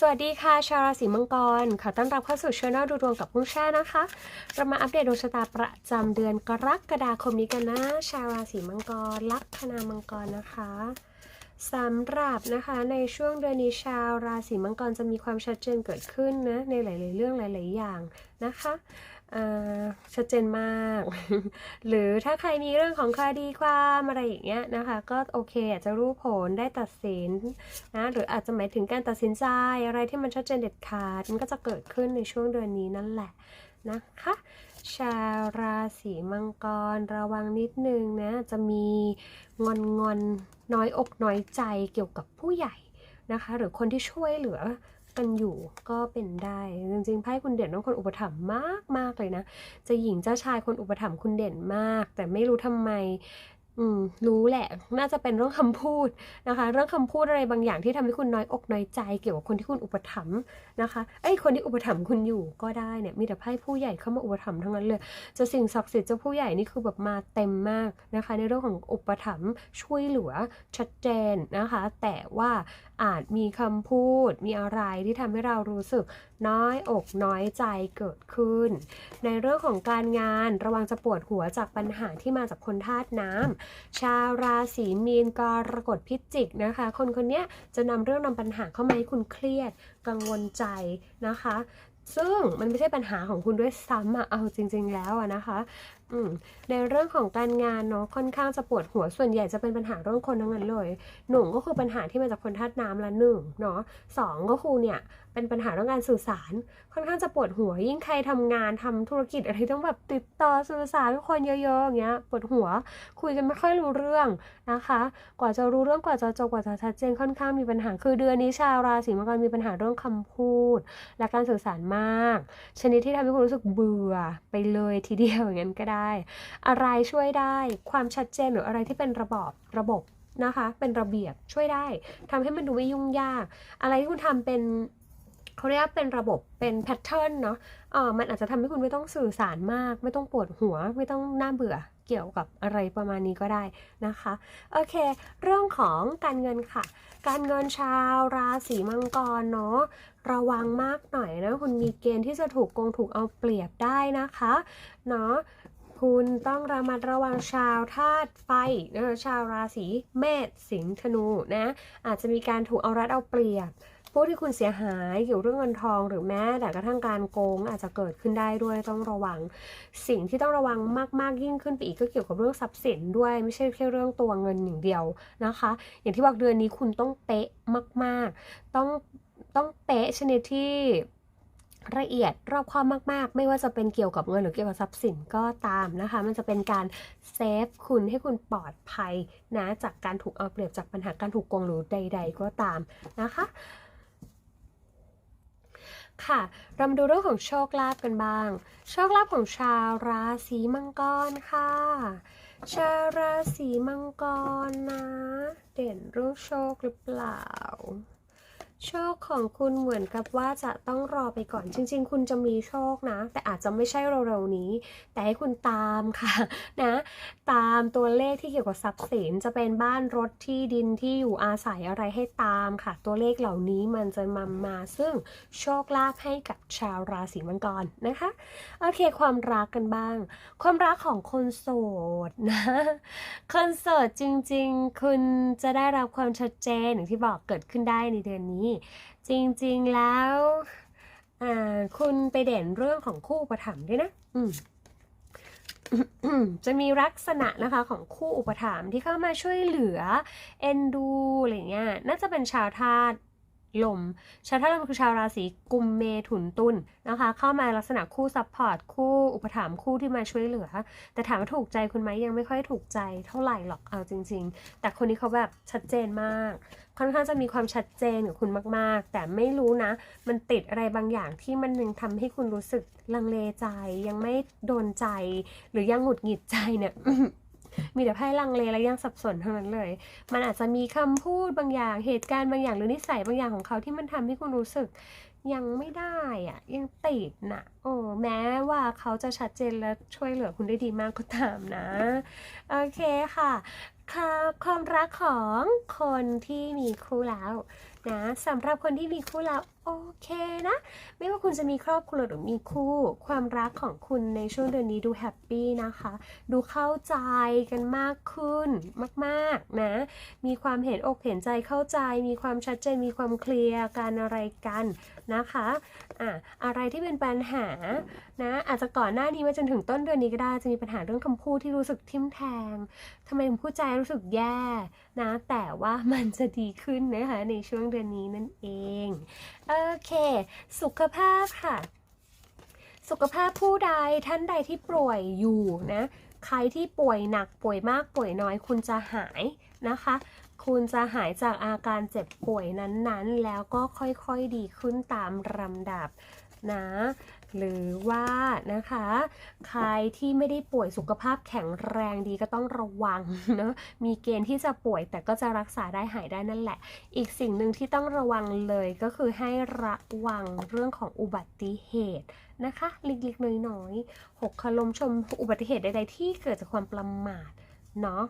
สวัสดีค่ะ ชาวราศีมังกร ขอต้อนรับเข้าสู่ช่องดูดวงกับพุ่งแช่นะคะ เรามาอัปเดตดวงชะตาประจำเดือนกรกฎาคมนี้กันนะ ชาวราศีมังกรลัคนามังกรนะคะ สำหรับนะคะในช่วงเดือนนี้ชาวราศีมังกรจะมีความชัดเจนเกิดขึ้นนะในหลาย ๆ เรื่องหลาย ๆ อย่างนะคะชัดเจนมาก หรือถ้าใครมีเรื่องของคดีความอะไรอย่างเงี้ยนะคะ ก็โอเคอาจจะรู้ผลได้ตัดสินนะหรืออาจจะหมายถึงการตัดสินใจอะไรที่มันชัดเจนเด็ดขาดมันก็จะเกิดขึ้นในช่วงเดือนนี้นั่นแหละนะคะ ชาวราศีมังกรระวังนิดนึงนะ จะมีงอนงอนน้อยอกน้อยใจเกี่ยวกับผู้ใหญ่นะคะ หรือคนที่ช่วยเหลือกันอยู่ก็เป็นได้ จริงๆไพ่คุณเด่นต้องคนอุปถัมภ์มากมากเลยนะ จะหญิงเจ้าชายคนอุปถัมภ์คุณเด่นมาก แต่ไม่รู้ทำไม อืมรู้แหละ น่าจะเป็นเรื่องคำพูดนะคะ เรื่องคำพูดอะไรบางอย่างที่ทำให้คุณน้อยอกน้อยใจ เกี่ยวกับคนที่คุณอุปถัมภ์นะคะไอ้ยคนที่อุปถัมภ์คุณอยู่ก็ได้เนี่ยมีแต่ไพ่ผู้ใหญ่เข้ามาอุปถัมภ์ทั้งนั้นเลยจะสิ่งศักดิ์สิทธิ์เจ้าผู้ใหญ่นี่คือแบบมาเต็มมากนะคะ ในเรื่องของอุปถัมภ์ช่วยเหลือชัดเจนนะคะ แต่ว่าอาจมีคำพูด มีอะไรที่ทำให้เรารู้สึกน้อยอกน้อยใจเกิดขึ้น ในเรื่องของการงานระวังจะปวดหัวจากปัญหาที่มาจากคนธาตุน้ำชาวราศีมีนกรกฎพิจิกนะคะ คนคนนี้จะนำเรื่องนำปัญหาเข้ามาให้คุณเครียด กังวลใจนะคะ ซึ่งมันไม่ใช่ปัญหาของคุณด้วยซ้ำอะเอาจริง ๆ แล้วอะนะคะ ในเรื่องของการงานเนาะค่อนข้างจะปวดหัวส่วนใหญ่จะเป็นปัญหาเรื่องคนทั้งนั้นเลยหนึ่งก็คือปัญหาที่มาจากคนธาตุน้ำละหนึ่งเนาะสองก็คือเนี่ยเป็นปัญหาเรื่องการสื่อสาร ค่อนข้างจะปวดหัว ยิ่งใครทำงานทำธุรกิจอะไรต้องแบบติดต่อสื่อสารกับคนเยอะๆอย่างเงี้ยปวดหัว คุยกันไม่ค่อยรู้เรื่องนะคะ กว่าจะรู้เรื่องกว่าจะจบกว่าจะชัดเจนค่อนข้างมีปัญหาคือเดือนนี้ชาวราศีมังกรมีปัญหาเรื่องคำพูด และการสื่อสารมาก ชนิดที่ทำให้คุณรู้สึกเบื่อไปเลยทีเดียวอย่างนั้นก็ได้อะไรช่วยได้ ความชัดเจนหรืออะไรที่เป็นระบอบระบบนะคะ เป็นระเบียบช่วยได้ทำให้มันดูไม่ยุ่งยาก อะไรที่คุณทำเป็นเขาเรียกว่าเป็นระบบเป็นแพทเทิร์นเนาะเออมันอาจจะทำให้คุณไม่ต้องสื่อสารมาก ไม่ต้องปวดหัว ไม่ต้องน่าเบื่อเกี่ยวกับอะไรประมาณนี้ก็ได้นะคะ โอเค เรื่องของการเงินค่ะ การเงินชาวราศีมังกรเนาะระวังมากหน่อยนะคุณมีเกณฑ์ที่จะถูกโกงถูกเอาเปรียบได้นะคะเนาะ คุณต้องระมัดระวังชาวธาตุไฟนะชาวราศีเมษสิงห์ธนูนะอาจจะมีการถูกเอารัดเอาเปรียบผู้ที่คุณเสียหายเกี่ยวเรื่องเงินทองหรือแม้แต่กระทั่งการโกงอาจจะเกิดขึ้นได้ด้วยต้องระวัง สิ่งที่ต้องระวังมาก ๆ ยิ่งขึ้นไปอีกก็เกี่ยวกับเรื่องทรัพย์สินด้วยไม่ใช่แค่เรื่องตัวเงินอย่างเดียวนะคะ อย่างที่บอกเดือนนี้คุณต้องเป๊ะมาก ๆ ต้องต้องเป๊ะชนิดที่ ละเอียดรอบคอบมาก ๆ ไม่ว่าจะเป็นเกี่ยวกับเงินหรือเกี่ยวกับทรัพย์สินก็ตามนะคะ มันจะเป็นการเซฟคุณให้คุณปลอดภัยนะจากการถูกเอาเปรียบจากปัญหาการถูกโกงหรือใด ๆ ก็ตามนะคะค่ะเรามาดูเรื่องของโชคลาภกันบ้าง โชคลาภของชาวราศีมังกรค่ะ ชาวราศีมังกรนะ เด่นเรื่องโชคหรือเปล่า โชคของคุณเหมือนกับว่าจะต้องรอไปก่อน จริง ๆ คุณจะมีโชคนะ แต่อาจจะไม่ใช่เร็วๆนี้ แต่ให้คุณตามค่ะนะตามตัวเลขที่เกี่ยวกับทรัพย์สินจะเป็นบ้านรถที่ดินที่อยู่อาศัยอะไรให้ตามค่ะ ตัวเลขเหล่านี้มันจะมามา ซึ่งโชคลาภให้กับชาวราศีมังกรนะคะโอเคความรักกันบ้าง ความรักของคนโสดนะคนโสดจริง ๆ คุณจะได้รับความชัดเจนอย่างที่บอกเกิดขึ้นได้ในเดือนนี้จริงๆแล้วคุณไปเด่นเรื่องของคู่อุปถัมภ์ด้วยนะจะมีลักษณะนะคะของคู่อุปถัมภ์ที่เข้ามาช่วยเหลือ เอ็นดูอะไรเงี้ยน่าจะเป็นชาวธาตุ ลม ชาวธาตุลมคือชาวราศีกุมเมถุนตุลนะคะ เข้ามาลักษณะคู่ซัพพอร์ตคู่อุปถัมภ์คู่ที่มาช่วยเหลือ แต่ถามว่าถูกใจคุณไหมยังไม่ค่อยถูกใจเท่าไหร่หรอกเอาจริง ๆ แต่คนนี้เขาแบบชัดเจนมาก ค่อนข้างจะมีความชัดเจนกับคุณมากๆ แต่ไม่รู้นะ มันติดอะไรบางอย่างที่มันยังทำให้คุณรู้สึกลังเลใจ ยังไม่โดนใจ หรือยังหงุดหงิดใจเนี่ย มีแต่ไพ่ลังเลและยังสับสนเท่านั้นเลย มันอาจจะมีคำพูดบางอย่างเหตุการณ์บางอย่างหรือนิสัยบางอย่างของเขาที่มันทำให้คุณรู้สึกยังไม่ได้อะยังติดนะโอ้แม้ว่าเขาจะชัดเจนและช่วยเหลือคุณได้ดีมากก็ตามนะ โอเคค่ะค่ะความรักของคนที่มีคู่แล้วนะสำหรับคนที่มีคู่แล้ว โอเคนะ ไม่ว่าคุณจะมีครอบครัวหรือมีคู่ ความรักของคุณในช่วงเดือนนี้ดูแฮปปี้นะคะ ดูเข้าใจกันมากขึ้นมากๆนะ มีความเห็นอกเห็นใจเข้าใจ มีความชัดเจนมีความเคลียร์การอะไรกัน นะคะอะอะไรที่เป็นปัญหานะอาจจะก่อนหน้านี้มาจนถึงต้นเดือนนี้ก็ได้จะมีปัญหาเรื่องคำพูดที่รู้สึกทิ่มแทงทำไมพูดใจรู้สึกแย่นะแต่ว่ามันจะดีขึ้นนะคะในช่วงเดือนนี้นั่นเองโอเค สุขภาพค่ะ สุขภาพผู้ใดท่านใดที่ป่วยอยู่นะใครที่ป่วยหนักป่วยมากป่วยน้อยคุณจะหายนะคะ คุณจะหายจากอาการเจ็บป่วยนั้นๆ แล้วก็ค่อยๆดีขึ้นตามลำดับนะ หรือว่านะคะ ใครที่ไม่ได้ป่วยสุขภาพแข็งแรงดีก็ต้องระวังเนอะมีเกณฑ์ที่จะป่วยแต่ก็จะรักษาได้หายได้นั่นแหละ อีกสิ่งหนึ่งที่ต้องระวังเลยก็คือให้ระวังเรื่องของอุบัติเหตุนะคะเล็กๆน้อยๆหกคลมชมอุบัติเหตุใดๆที่เกิดจากความประมาท เนาะ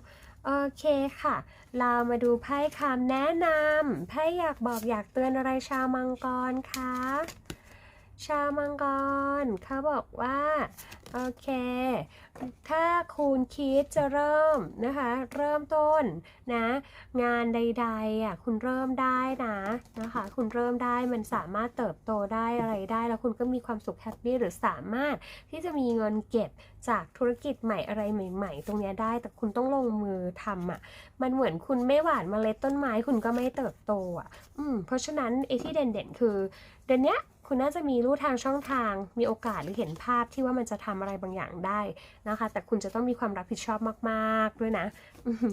โอเคค่ะ เรามาดูไพ่คำแนะนำไพ่อยากบอกอยากเตือนอะไรชาวมังกรคะ ชาวมังกรเขาบอกว่า โอเค ถ้าคุณคิดจะเริ่มนะคะ เริ่มต้นนะ งานใดๆอะคุณเริ่มได้นะนะคะ คุณเริ่มได้มันสามารถเติบโตได้อะไรได้แล้วคุณก็มีความสุขแฮปปี้หรือสามารถที่จะมีเงินเก็บจากธุรกิจใหม่อะไรใหม่ ๆ ตรงนี้ได้แต่คุณต้องลงมือทำอะ มันเหมือนคุณไม่หว่านเมล็ดต้นไม้คุณก็ไม่เติบโตอะ อืมเพราะฉะนั้นไอ้ที่เด่นๆ คือเดือนเนี้ย คุณน่าจะมีรูทางช่องทาง มีโอกาสหรือเห็นภาพที่ว่ามันจะทำอะไรบางอย่างได้นะคะ แต่คุณจะต้องมีความรับผิดชอบมากๆด้วยนะ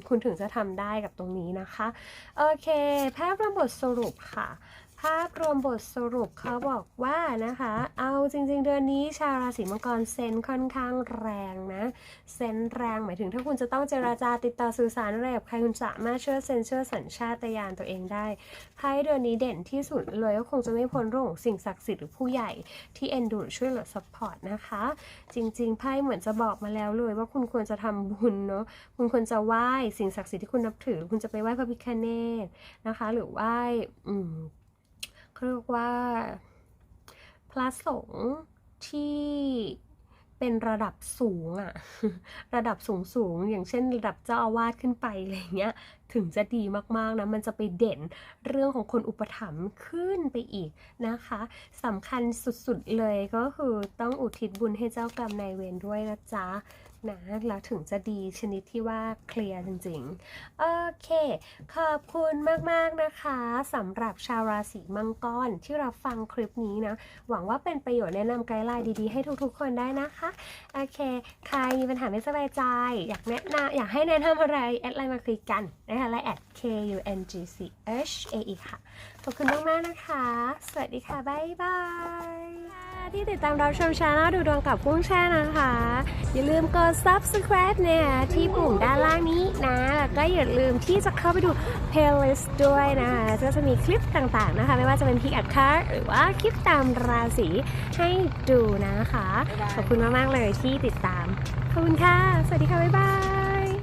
คุณถึงจะทำได้กับตรงนี้นะคะ โอเค แพทย์ระบบทสรุปค่ะภาพรวมบทสรุปเขาบอกว่านะคะ เอาจริงๆ เดือนนี้ชาวราศีมังกรเซนค่อนข้างแรงนะ เซนแรงหมายถึงถ้าคุณจะต้องเจราจาติดต่อสื่อสารอะไรกับใครคุณสามารถเชื่อเซนเชื่อสัญชาตญาณตัวเองได้ไพ่เดือนนี้เด่นที่สุดเลยก็คงจะไม่พ้นเรื่องของสิ่งศักดิ์สิทธิ์หรือผู้ใหญ่ที่เอ็นดูช่วยเหลือซัพพอร์ตนะคะ จริงๆไพ่เหมือนจะบอกมาแล้วเลยว่าคุณควรจะทำบุญเนาะคุณควรจะไหว้สิ่งศักดิ์สิทธิ์ที่คุณนับถือ คุณจะไปไหว้พระพิฆเนศนะคะ หรือไหว้อืม เรียกว่า พระสงฆ์ที่เป็นระดับสูงอะระดับสูงสูงอย่างเช่น ระดับเจ้าอาวาสขึ้นไปอะไรเงี้ยถึงจะดีมากๆนะมันจะไปเด่นเรื่องของคนอุปถัมภ์ขึ้นไปอีกนะคะสำคัญสุดๆเลยก็คือต้องอุทิศบุญให้เจ้ากรรมนายเวรด้วยนะจ๊ะนะแล้วถึงจะดีชนิดที่ว่าเคลียร์จริงๆ โอเค ขอบคุณมากๆนะคะสำหรับชาวราศีมังกรที่รับฟังคลิปนี้นะ หวังว่าเป็นประโยชน์แนะนำไกด์ไลน์ดีๆ ให้ทุกๆคนได้นะคะ โอเค ใครมีปัญหาไม่สบายใจ อยากแนะนำอยากให้แนะนำอะไร แอดไลน์มาคุยกันนะคะและแอด k u n g c h a e ค่ะ ขอบคุณมาก ๆ นะคะ สวัสดีค่ะ บ๊ายบาย ที่ติดตามรับชมชาแนลดูดวงกับกุ้งแช่นะคะ อย่าลืมกด subscribe เนี่ยที่ปุ่มด้านล่างนี้นะ แล้วก็อย่าลืมที่จะเข้าไปดู playlist ด้วยนะคะ ก็จะมีคลิปต่าง ๆ นะคะ ไม่ว่าจะเป็นพิกอัดคาร์หรือว่าคลิปตามราศีให้ดูนะคะ ขอบคุณมาก ๆ เลยที่ติดตาม ขอบคุณค่ะ สวัสดีค่ะ บ๊ายบาย